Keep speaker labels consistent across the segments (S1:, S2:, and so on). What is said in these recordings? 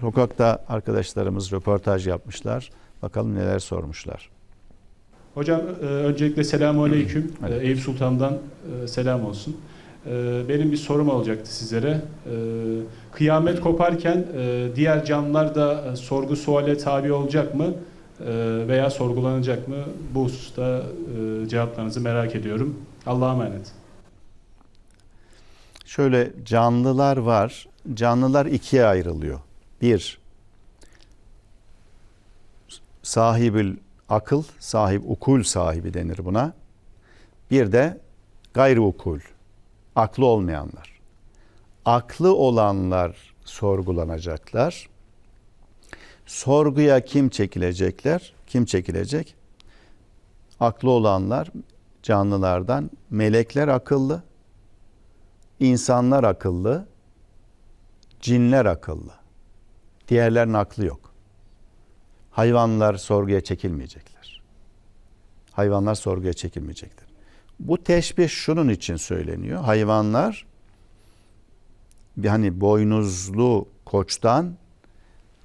S1: Sokakta arkadaşlarımız röportaj yapmışlar. Bakalım neler sormuşlar.
S2: Hocam e, öncelikle selamun aleyküm. E,
S1: Aleyküm.
S2: Eyüp Sultan'dan e, selam olsun. E, Benim bir sorum olacaktı sizlere. E, Kıyamet koparken e, diğer canlılar da e, sorgu suale tabi olacak mı? E, Veya sorgulanacak mı? Bu hususta e, cevaplarınızı merak ediyorum. Allah'a emanet.
S1: Şöyle canlılar var. Canlılar ikiye ayrılıyor. Bir, sahibül akıl, sahip ukul sahibi denir buna. Bir de gayri ukul, aklı olmayanlar. Aklı olanlar sorgulanacaklar. Sorguya kim çekilecekler? Kim çekilecek? Aklı olanlar canlılardan melekler akıllı, insanlar akıllı, cinler akıllı. Diğerlerinin aklı yok. Hayvanlar sorguya çekilmeyecekler. Hayvanlar sorguya çekilmeyecektir. Bu teşbih şunun için söyleniyor. Hayvanlar hani boynuzlu koçtan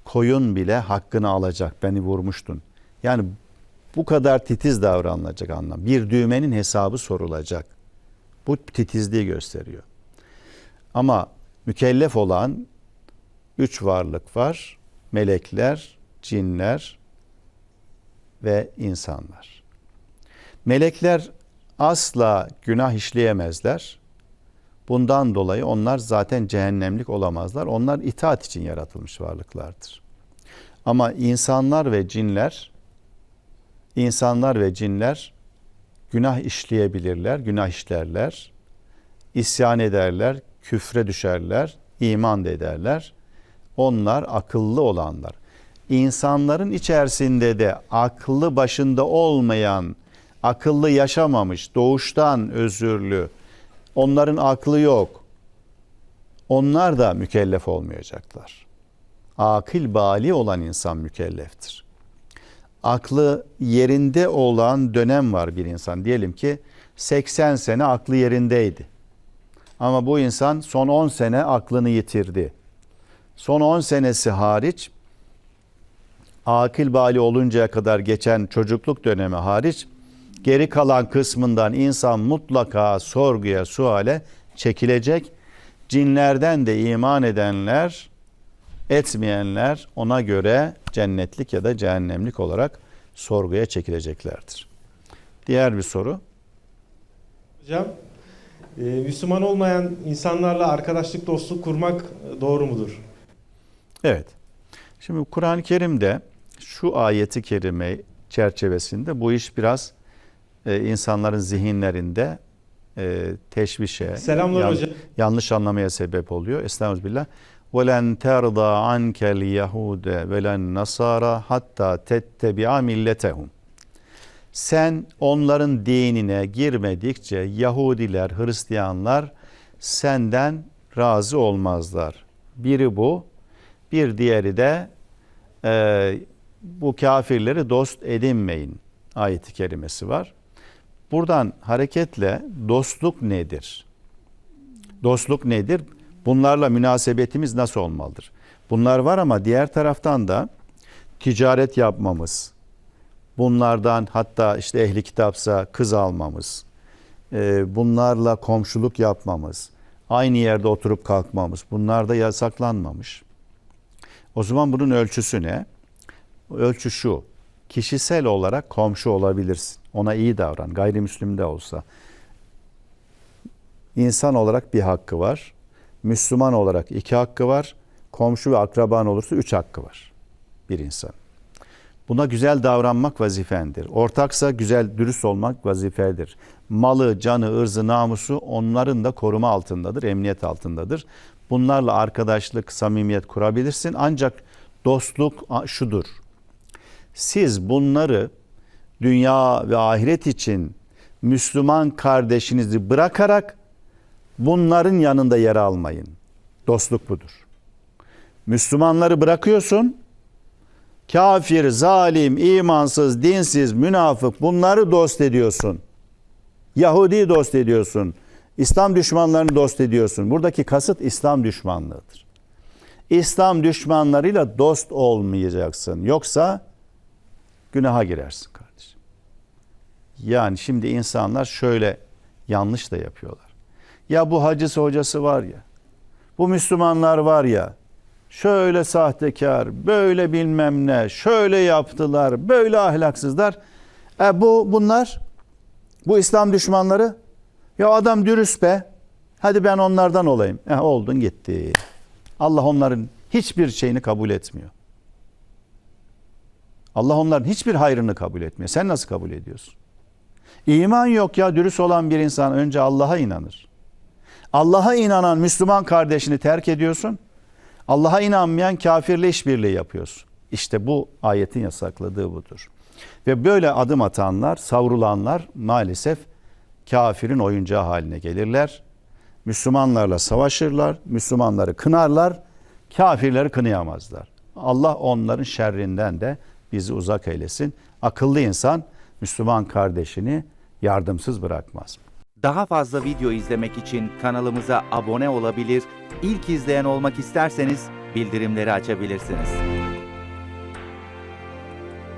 S1: koyun bile hakkını alacak. Beni vurmuştun. Yani bu kadar titiz davranılacak anlam. Bir düğmenin hesabı sorulacak. Bu titizliği gösteriyor. Ama mükellef olan üç varlık var. Melekler, cinler ve insanlar. Melekler asla günah işleyemezler. Bundan dolayı onlar zaten cehennemlik olamazlar. Onlar itaat için yaratılmış varlıklardır. Ama insanlar ve cinler insanlar ve cinler günah işleyebilirler, günah işlerler, isyan ederler, küfre düşerler, iman da ederler. Onlar akıllı olanlar. İnsanların içerisinde de aklı başında olmayan, akıllı yaşamamış, doğuştan özürlü, onların aklı yok. Onlar da mükellef olmayacaklar. Akil bali olan insan mükelleftir. Aklı yerinde olan dönem var bir insan. Diyelim ki 80 sene aklı yerindeydi. Ama bu insan son 10 sene aklını yitirdi. Son 10 senesi hariç akil bali oluncaya kadar geçen çocukluk dönemi hariç geri kalan kısmından insan mutlaka sorguya, suale çekilecek. Cinlerden de iman edenler, etmeyenler ona göre cennetlik ya da cehennemlik olarak sorguya çekileceklerdir. Diğer bir soru.
S3: Hocam, e, Müslüman olmayan insanlarla arkadaşlık, dostluk kurmak doğru mudur?
S1: Evet. Şimdi Kur'an-ı Kerim'de şu ayeti kerime çerçevesinde bu iş biraz e, insanların zihinlerinde e, teşvişe,
S3: Selamlar
S1: yan-
S3: hocam.
S1: yanlış anlamaya sebep oluyor. Estağfirullah. وَلَنْ تَرْضَى عَنْكَ الْيَهُودَ وَلَنْ نَصَارَى hatta تَتَّبِعَ milletehum. Sen onların dinine girmedikçe Yahudiler, Hristiyanlar senden razı olmazlar. Biri bu, bir diğeri de e, bu kafirleri dost edinmeyin ayeti kerimesi var. Buradan hareketle dostluk nedir? Dostluk nedir? Bunlarla münasebetimiz nasıl olmalıdır? Bunlar var ama diğer taraftan da ticaret yapmamız, bunlardan hatta işte ehli kitapsa kız almamız, e, bunlarla komşuluk yapmamız, aynı yerde oturup kalkmamız bunlar da yasaklanmamış. O zaman bunun ölçüsü ne? Ölçü şu. Kişisel olarak komşu olabilirsin. Ona iyi davran. Gayrimüslim de olsa. İnsan olarak bir hakkı var. Müslüman olarak iki hakkı var. Komşu ve akraban olursa üç hakkı var. Bir insan. Buna güzel davranmak vazifendir. Ortaksa güzel, dürüst olmak vazifedir. Malı, canı, ırzı, namusu onların da koruma altındadır, emniyet altındadır. Bunlarla arkadaşlık, samimiyet kurabilirsin. Ancak dostluk şudur. Siz bunları dünya ve ahiret için Müslüman kardeşinizi bırakarak bunların yanında yer almayın. Dostluk budur. Müslümanları bırakıyorsun, kafir, zalim, imansız, dinsiz, münafık bunları dost ediyorsun. Yahudi dost ediyorsun. İslam düşmanlarını dost ediyorsun. Buradaki kasıt İslam düşmanlığıdır. İslam düşmanlarıyla dost olmayacaksın. Yoksa günaha girersin kardeşim. Yani şimdi insanlar şöyle yanlış da yapıyorlar. Ya bu hacısı hocası var ya, bu Müslümanlar var ya, şöyle sahtekar, böyle bilmem ne, şöyle yaptılar, böyle ahlaksızlar. E bu bunlar, bu İslam düşmanları, ya adam dürüst be, hadi ben onlardan olayım. E oldun gitti. Allah onların hiçbir şeyini kabul etmiyor. Allah onların hiçbir hayrını kabul etmiyor. Sen nasıl kabul ediyorsun? İman yok ya dürüst olan bir insan önce Allah'a inanır. Allah'a inanan Müslüman kardeşini terk ediyorsun. Allah'a inanmayan kafirle işbirliği yapıyorsun. İşte bu ayetin yasakladığı budur. Ve böyle adım atanlar, savrulanlar maalesef kafirin oyuncağı haline gelirler. Müslümanlarla savaşırlar, Müslümanları kınarlar, kafirleri kınayamazlar. Allah onların şerrinden de bizi uzak eylesin. Akıllı insan Müslüman kardeşini yardımsız bırakmaz.
S4: Daha fazla video izlemek için kanalımıza abone olabilir, ilk izleyen olmak isterseniz bildirimleri açabilirsiniz.